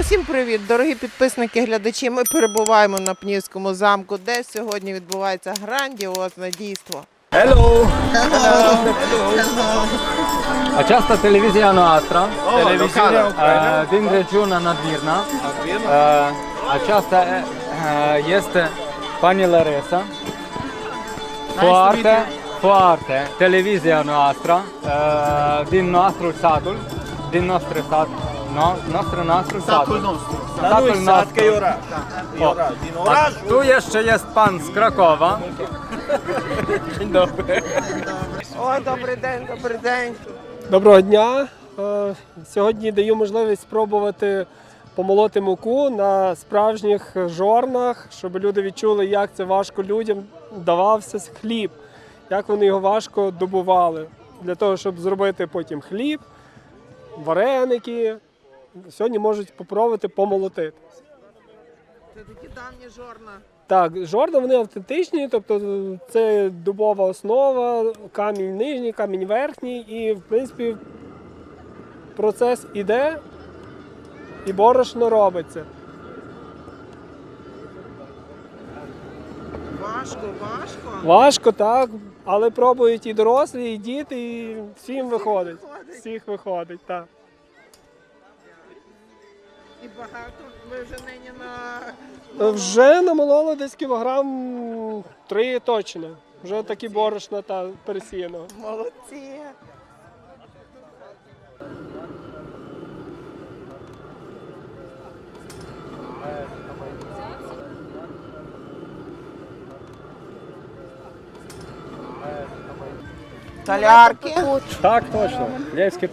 Усім привіт, дорогі підписники, глядачі. Ми перебуваємо на Пнівському замку, де сьогодні відбувається грандіозне дійство. Hello. Această televizie noastră, Televiziunea uh, din regiunea Nadvirna, uh, aceasta uh, este Pani Laresa. Foarte, foarte televizia noastră uh, din nostru satul, din nostru sat, no, nostru, nostru satul. nostru. Satul nu sat, că e oraș. Da, e O. oraș. Din A tu jeszcze jest pan z Krakowa. Dzień dobry. О, добрий день, добрий день. Доброго дня. Е, Сьогодні даю можливість спробувати помолоти муку на справжніх жорнах, щоб люди відчули, як це важко людям давався хліб, як вони його важко добували. Для того, щоб зробити потім хліб, вареники. Сьогодні можуть спробувати помолотити. Це такі давні жорна. Так, жорна вони автентичні, тобто це дубова основа, камінь нижній, камінь верхній, і в принципі процес іде і борошно робиться. Важко, важко. Важко, так, але пробують і дорослі, і діти, і всім виходить. Всіх виходить, так. І багато. Ви вже нині на Вже намололи десь кілограм три точно. Вже такі борошна та пересіяного. молодці. Талярки. Так, точно. Лєвські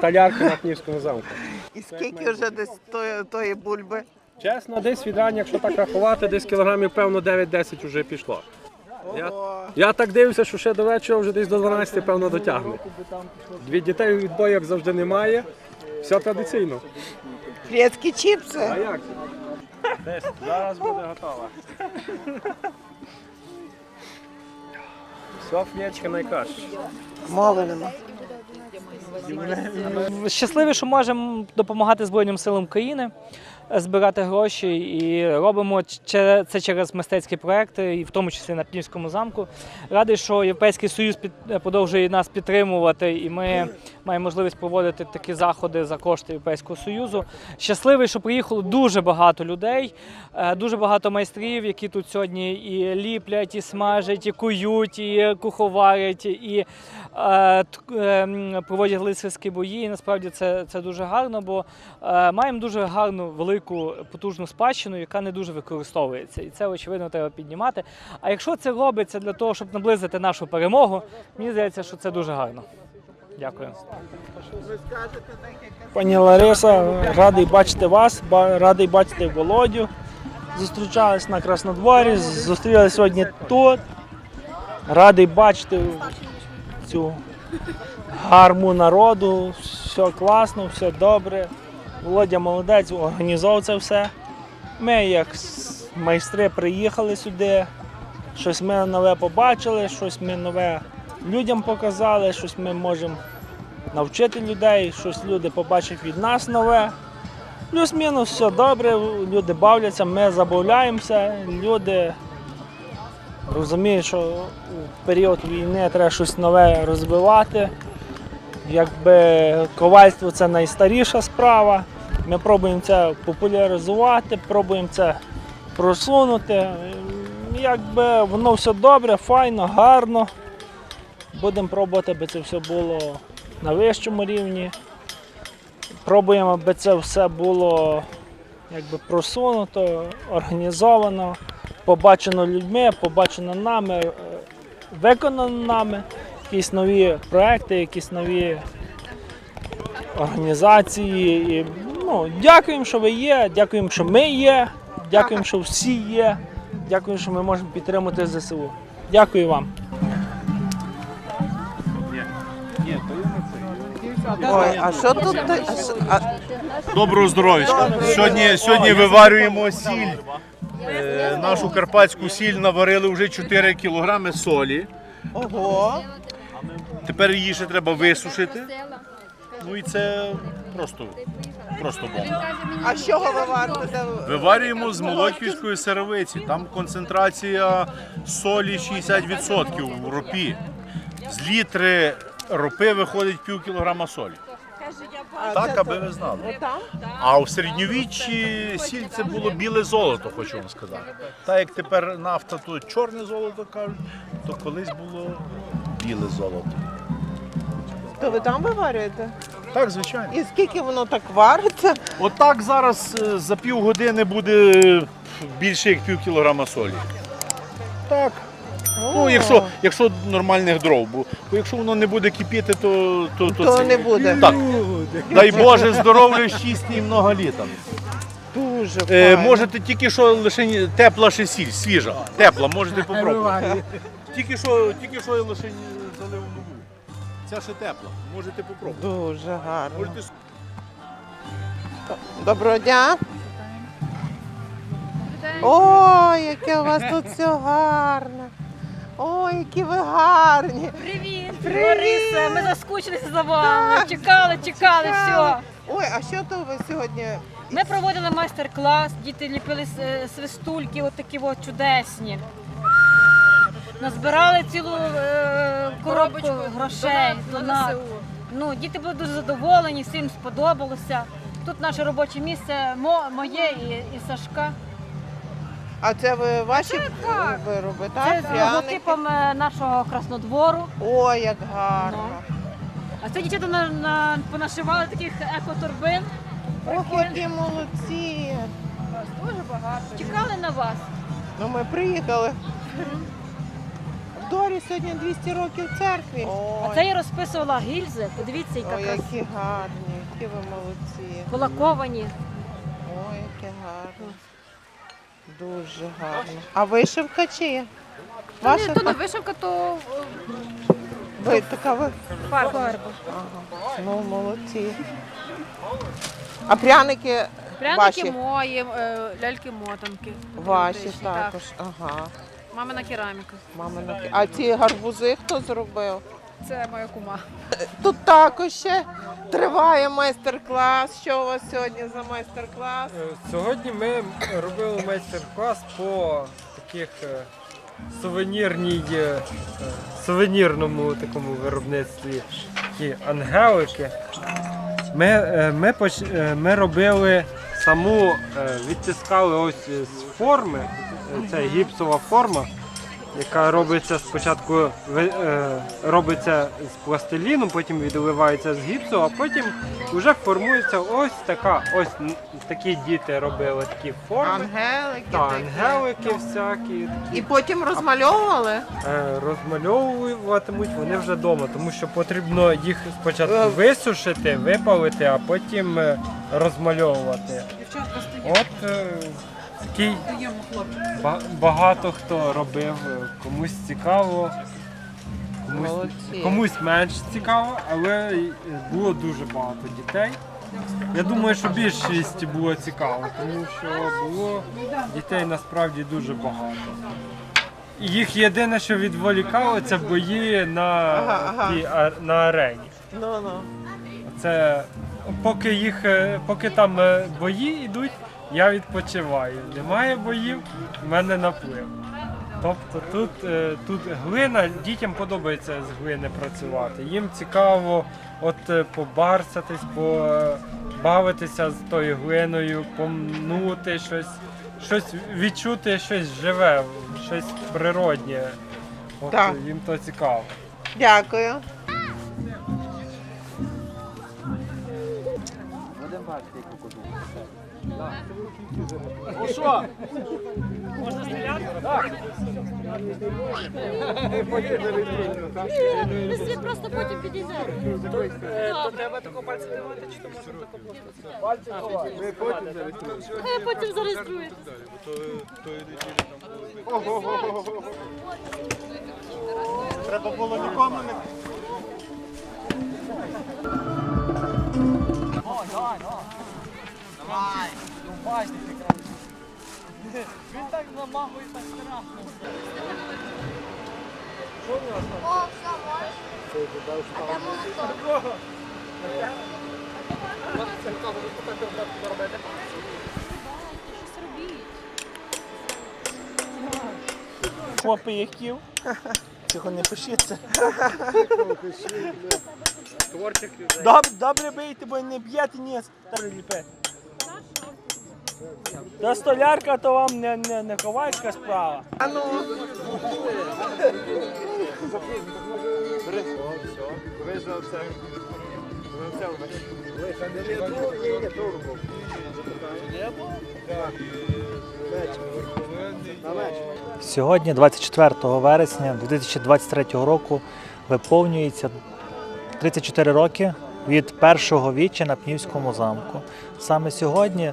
талярки на Кнівському замку. І скільки вже десь тої, тої бульби? Чесно, десь від рання, якщо так рахувати, десь кілограмів, певно, 9-10 вже пішло. Я, я так дивлюся, що ще до вечора вже десь до 12, певно, дотягне. Дві дітей від бою, як завжди, немає. Все традиційно. Грецькі чіпси. А як? Десь зараз буде готова. Все, флєчка найкраще. Мови нема. Щасливі, що можемо допомагати Збройним силам України, е, збирати гроші і робимо це через мистецькі проекти, і в тому числі на Пнівському замку. Радий, що Європейський Союз продовжує нас підтримувати, і ми маємо можливість проводити такі заходи за кошти Європейського Союзу. Щасливий, що приїхало дуже багато людей, е, дуже багато майстрів, які тут сьогодні і ліплять, і смажать, і кують, і куховарять, і е, т- е, м, проводять лицарські бої. І насправді це, це дуже гарно, бо е, маємо дуже гарну, велику, потужну спадщину, яка не дуже використовується. І це, очевидно, треба піднімати. А якщо це робиться для того, щоб наблизити нашу перемогу, мені здається, що це дуже гарно. Дякую. Пані Лариса, радий бачити вас, радий бачити Володю. Зустрічались на Краснодворі, зустрілися сьогодні тут. Радий бачити цю гарму народу. Все класно, все добре. Володя молодець, організовував це все. Ми, як майстри, приїхали сюди. Щось ми нове побачили, щось ми нове людям показали, щось ми можемо навчити людей, щось люди побачать від нас нове. Плюс-мінус все добре, люди бавляться, ми забавляємося, люди розуміють, що в період війни треба щось нове розвивати. Якби ковальство це найстаріша справа. Ми пробуємо це популяризувати, пробуємо це просунути. Якби воно все добре, файно, гарно. Будемо пробувати, аби це все було на вищому рівні. Пробуємо, аби це все було якби просунуто, організовано, побачено людьми, побачено нами, е, виконано нами. Якісь нові проекти, якісь нові організації. І, ну, дякуємо, що ви є, дякуємо, що ми є, дякуємо, що всі є. Дякуємо, що ми можемо підтримати ЗСУ. Дякую вам. Ой, а що тут? ти- а що- а- Доброго здоров'я. Сьогодні, сьогодні виварюємо сіль. Е, нашу карпатську сіль наварили вже 4 кілограми солі. Ого. Тепер її ще треба висушити. Ну і це просто просто бомба. А з чого ви варите? Виварюємо з молоківської сировиці. Там концентрація солі 60% в ропі. З літри ропи виходить пів кілограма солі. Так, аби ви знали. А в середньовіччі сіль це було біле золото, хочу вам сказати. Так як тепер нафта, то чорне золото кажуть, то колись було біле золото. То ви там виварюєте? Так, звичайно. І скільки воно так вариться? Отак зараз е, за півгодини буде більше як пів кілограма солі. Так. Ну, якщо, якщо нормальних дров, бо, бо якщо воно не буде кипіти, то, то, то, То це- не буде. Так. Дай Боже здоров'я, щастя і много літа. Дуже Е, файно. можете тільки що лише ні- тепла ще сіль, свіжа. Тепла, можете попробувати. Тільки що, тільки що я лише ні- залив нову. Ця ще тепла, можете попробувати. Дуже гарно. Можете Доброго дня. Ой, яке у вас тут все гарне. Ой, які ви гарні. Привіт, Привіт! Лариса, ми заскучилися за вами. Чекали, чекали, все. Ой, а що то ви сьогодні? Ми проводили майстер-клас, діти ліпили с- свистульки, от такі от чудесні. Назбирали цілу е, коробку грошей до нас. Ну, діти були дуже задоволені, всім сподобалося. Тут наше робоче місце мо- моє і, і Сашка. А це ви ваші так. вироби, Це так? з Пряники? логотипом е, нашого краснодвору. Ой, як гарно. А це дівчата на, на, понашивали таких екоторбин. Ох, які молодці. Дуже багато. Чекали на вас. Ну ми приїхали. Дорі сьогодні 200 років церкві. А це я розписувала гільзи. Подивіться, яка ой, краса. які гарні, які ви молодці. Полаковані. Ой, яке гарно. Дуже гарно. А вишивка чи є? Ваша То не вишивка, то ви така ви. Фарба. Ага. Ну, молодці. А пряники пряники ваші? мої, е, ляльки-мотанки. Ваші Автентичні, також. Ага. Мамина кераміка. Мамина. А ці гарбузи хто зробив? Це моя кума. Тут також ще триває майстер-клас. Що у вас сьогодні за майстер-клас? Е, Сьогодні ми робили майстер-клас по таких е, сувенірній, е, е, сувенірному такому виробництві такі ангелики. Ми, е, ми, поч- е, ми робили саму, е, відтискали ось з форми, це гіпсова форма, яка робиться спочатку е, робиться з пластиліну, потім відливається з гіпсу, а потім вже формується ось така. Ось такі діти робили такі форми. Ангелики. Та, такі. ангелики всякі І потім розмальовували? е, розмальовуватимуть вони вже вдома, тому що потрібно їх спочатку висушити, випалити, а потім е, розмальовувати. От е, такий ба- багато хто робив, е, комусь цікаво, комусь, комусь менш цікаво, але е, було дуже багато дітей. Я думаю, що більшість було цікаво, тому що було дітей насправді дуже багато. Їх єдине, що відволікало, це бої на, Ага, ага. тій а- на арені. Ну ну. Це поки їх, е, поки там бої йдуть, я відпочиваю. Немає боїв, в мене наплив. Тобто тут, е, тут глина, дітям подобається з глини працювати. Їм цікаво от е, побарсатись, побавитися з тою глиною, помнути щось, щось відчути щось живе, щось природнє. От Так. е, їм то цікаво. Дякую. Ми всі просто потім підійдемо. То треба тако пальці давати, чи то можна тако Я потім зареєструю. Треба було нікому не Він так замахує, так страшно. О, все, можеш? А де молоток? Копіяків. Чого не пишіться. Добре, добре бийте, бо не б'єте ні, добре ліпити. Та столярка то вам не, не, не ковальська справа. А ну. Сьогодні, 24 вересня 2023 року, виповнюється 34 роки від першого віччя на Пнівському замку. Саме сьогодні,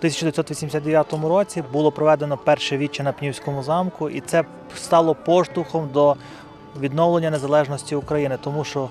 1989 році, було проведено перше віччя на Пнівському замку, і це стало поштовхом до відновлення незалежності України, тому що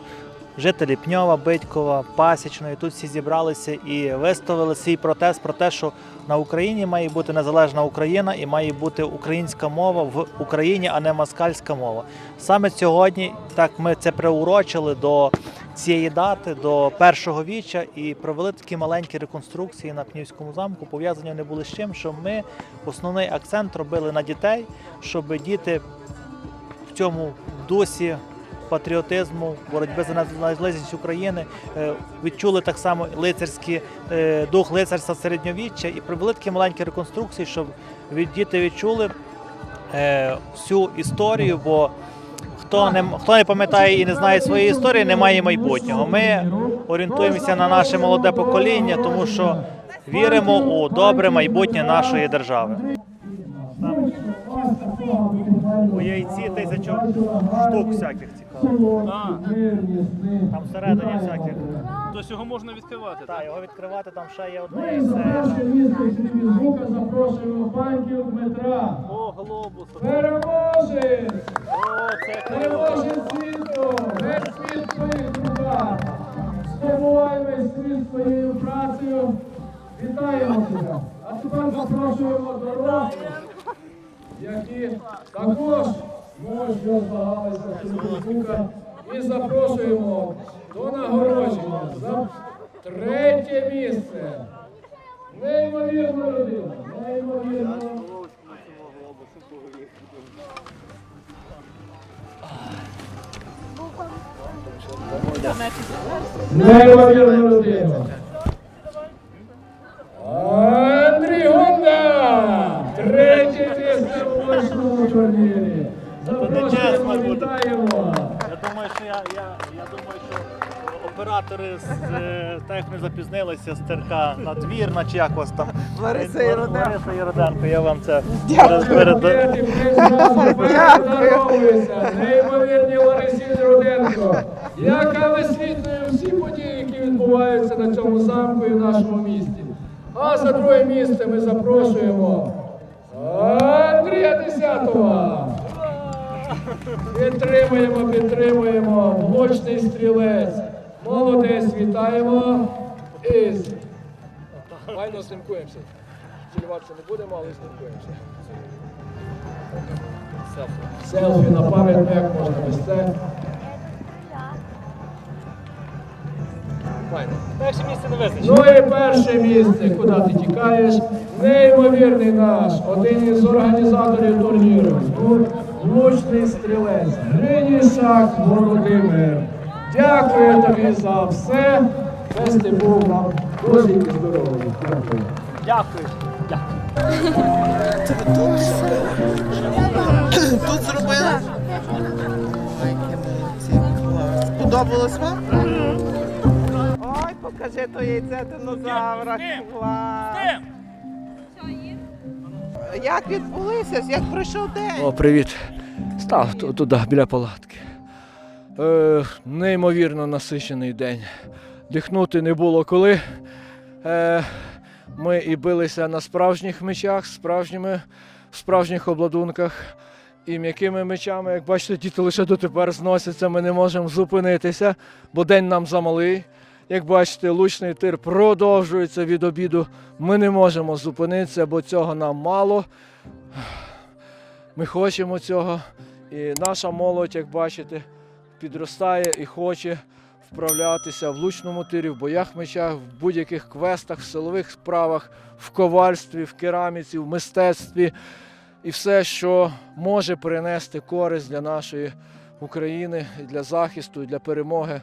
жителі Пньова, Бидькова, Пасічної тут всі зібралися і виставили свій протест про те, що на Україні має бути незалежна Україна і має бути українська мова в Україні, а не москальська мова. Саме сьогодні так ми це приурочили до цієї дати, до першого віча, і провели такі маленькі реконструкції на Пнівському замку. Пов'язані вони були з чим, що ми основний акцент робили на дітей, щоб діти в цьому дусі патріотизму, боротьби за незалежність України, е, відчули так само лицарський е, дух лицарства середньовіччя і провели такі маленькі реконструкції, щоб діти відчули е, всю історію, бо хто не, хто не пам'ятає і не знає своєї історії, не має майбутнього. Ми орієнтуємося на наше молоде покоління, тому що віримо у добре майбутнє нашої держави. У яйці тисячу штук всяких цікавих. Там всередині всяких. Тобто його можна відкривати. Так, його відкривати, там ще є одне яйце. Звука запрошуємо панків Дмитра. О, глобус. Переможець! О, це. Переможець світу! Весь світ твоїх руках! Здобувай весь світ своєю працею! Вітаємо тебе! А тепер запрошуємо дорослих, які також мужньо змагалися цьому звука. І запрошуємо до нагородження за третє місце. Неймовірно людина, неймовірно. Неймовірно людина. Андрій Гонда! Третє місце у вашому турнірі. Запрошуємо, вітаємо. Я думаю, що я, я, я думаю, що оператори з е, так як не запізнилися з ТРК надвірна чи як вас там. Лариса Єроденко. Лариса Єроденко, я вам це Дякую. перед- перед- неймовірні Ларисі Руденко, яка висвітлює всі події, які відбуваються на цьому замку і в нашому місті. А за друге місце ми запрошуємо Андрія Десятова. Підтримуємо, підтримуємо. Влучний стрілець. Молодець, вітаємо. І Файно снимкуємося. Цілюватися не будемо, але снимкуємося. Селфі на пам'ять, ну як можна без це. Перше місце не визначено. Ну і перше місце, куди ти тікаєш? Неймовірний наш, один із організаторів турніру. Тут влучний стрілець. Гринішак Володимир. Дякую тобі за все. Без ти був нам дуже і здоровий. Дякую. Дякую. Тут зробили. Молодці. Клас. Сподобалось вам? Ой, покажи то яйце динозавра. Клас. Як відбулися? Як пройшов день? О, привіт. Став туди, біля палатки. Е, неймовірно насичений день. Дихнути не було коли. Е, ми і билися на справжніх мечах, справжніми, в справжніх обладунках. І м'якими мечами, як бачите, діти лише дотепер зносяться, ми не можемо зупинитися, бо день нам замалий. Як бачите, лучний тир продовжується від обіду. Ми не можемо зупинитися, бо цього нам мало. Ми хочемо цього. І наша молодь, як бачите, підростає і хоче вправлятися в лучному тирі, в боях мечах, в будь-яких квестах, в силових справах, в ковальстві, в кераміці, в мистецтві і все, що може принести користь для нашої України, для захисту, і для перемоги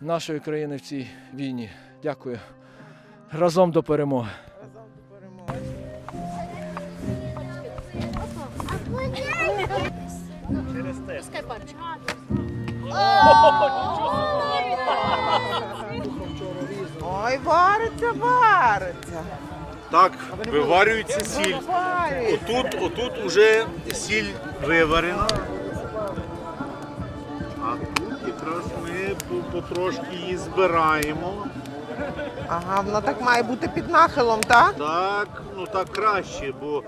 нашої країни в цій війні. Дякую. Разом до перемоги. Ой, вариться, вариться. Так, виварюється сіль. Отут, отут уже сіль виварена. А тут якраз потрошки її збираємо. Ага, вона так має бути під нахилом, так? Так, ну так краще, бо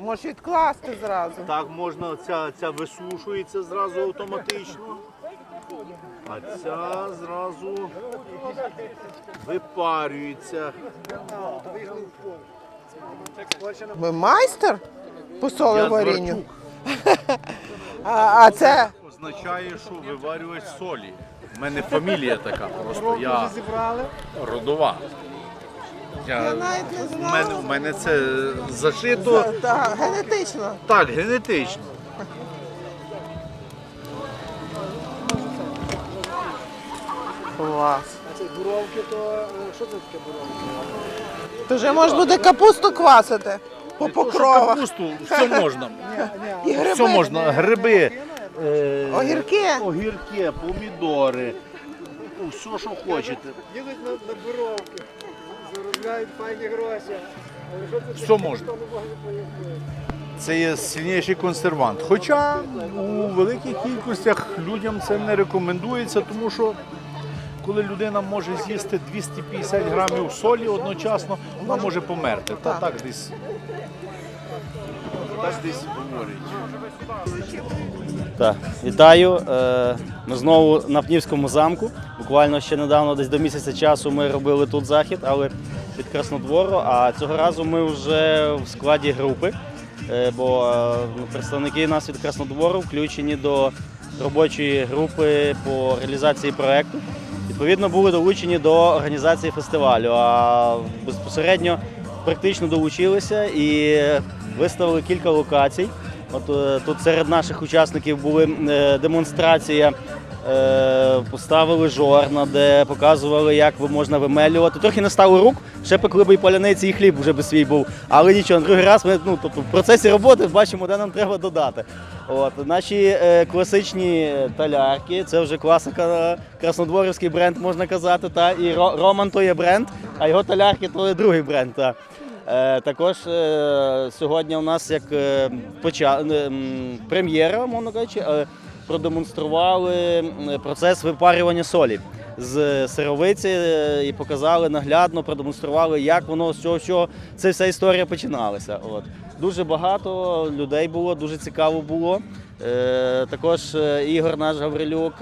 Можеш відкласти зразу. так можна, ця, ця висушується зразу автоматично. А ця зразу випарюється. Ви майстер по Я солеварінню? А, а це означає, що виварювач солі. У мене фамілія така, просто я родова. я Я, в, мене, в мене це зашито так, генетично. так, генетично. Клас. А ці буровки, то що це таке буровки? То вже можна буде капусту квасити по покровах. Капусту, все можна. І гриби. Все можна. Гриби, е, Огірки. огірки, помідори. Все, що хочете. Їдуть на, на буровки, заробляють файні гроші. Але що це Все можна. ніхто не може пояснити. Це є сильніший консервант. Хоча у великих кількостях людям це не рекомендується, тому що коли людина може з'їсти 250 грамів солі одночасно, вона може померти. Та так десь, так десь говорять. Так, вітаю. Е, Ми знову на Пнівському замку. Буквально ще недавно, десь до місяця часу, ми робили тут захід, але від Краснодвору. А цього разу ми вже в складі групи, е, бо е, ну, представники нас від Краснодвору включені до робочої групи по реалізації проєкту. Відповідно, були долучені до організації фестивалю. А безпосередньо практично долучилися і виставили кілька локацій. От е, тут серед наших учасників були е, демонстрація. е, Поставили жорна, де показували, як можна вимелювати. Трохи не стало рук, ще пекли б і поляниці, і хліб вже би свій був. Але нічого, другий раз ми ну, тобто, в процесі роботи бачимо, де нам треба додати. От, наші е, класичні талярки, це вже класика, краснодворівський бренд, можна казати. Та, і Роман то є бренд, а його талярки то є другий бренд. Та. Е, також е, сьогодні у нас як е, прем'єра, мовно кажучи, продемонстрували процес випарювання солі з сировиці і показали наглядно, продемонстрували, як воно з чого, що ця вся історія починалася. От. Дуже багато людей було, дуже цікаво було. Також Ігор наш Гаврилюк.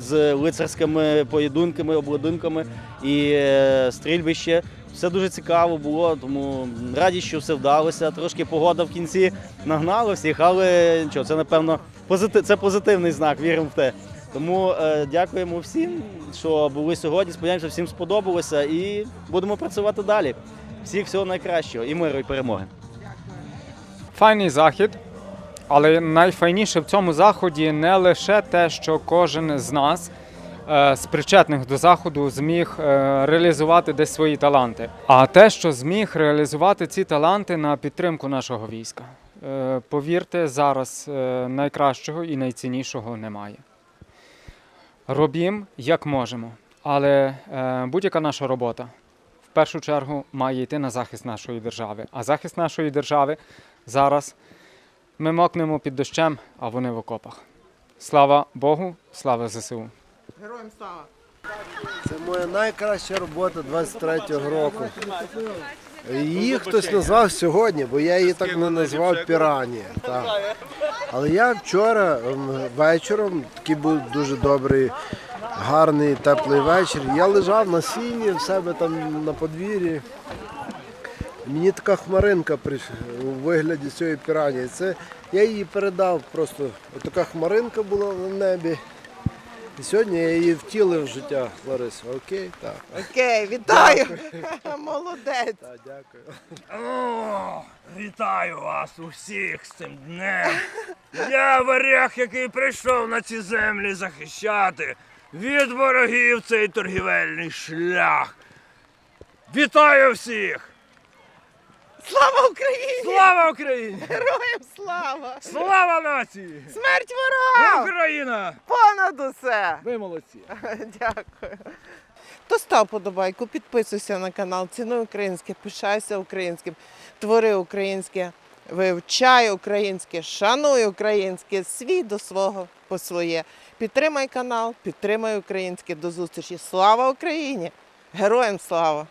з лицарськими поєдинками, обладунками і стрільбище. Все дуже цікаво було, тому раді, що все вдалося. Трошки погода в кінці нагнала всіх, але нічого, це напевно позитив, це позитивний знак, віримо в те. Тому е, дякуємо всім, що були сьогодні. Сподіваємося, всім сподобалося і будемо працювати далі. Всіх всього найкращого і миру, і перемоги. Файний захід, але найфайніше в цьому заході не лише те, що кожен з нас з причетних до заходу зміг е, реалізувати десь свої таланти, а те, що зміг реалізувати ці таланти на підтримку нашого війська. Е, Повірте, зараз е, найкращого і найціннішого немає. Робім як можемо, але е, будь-яка наша робота в першу чергу має йти на захист нашої держави. А захист нашої держави зараз ми мокнемо під дощем, а вони в окопах. Слава Богу, слава ЗСУ. Героям слава. Це моя найкраща робота 23-го року. Її хтось назвав сьогодні, бо я її так не назвав пірані. Так. Але я вчора ем, вечором, такий був дуже добрий, гарний, теплий вечір. Я лежав на сіні в себе там на подвір'ї. Мені така хмаринка у вигляді цієї пірані. Це я її передав просто. Така хмаринка була на небі. І сьогодні я її втілив в життя, Лариса. Окей? Так. Окей, вітаю! Молодець! Так, дякую. О, вітаю вас усіх з цим днем. Я варяг, який прийшов на ці землі захищати від ворогів цей торгівельний шлях. Вітаю всіх! Слава Україні! Слава Україні! Героям слава! Слава нації! Смерть ворогам! Україна! Понад усе! Ви молодці. Дякую. То став подобайку, підписуйся на канал, цінуй українське, пишайся українським, твори українське, вивчай українське, шануй українське, свій до свого по своє. Підтримай канал, підтримай українське. До зустрічі. Слава Україні! Героям слава!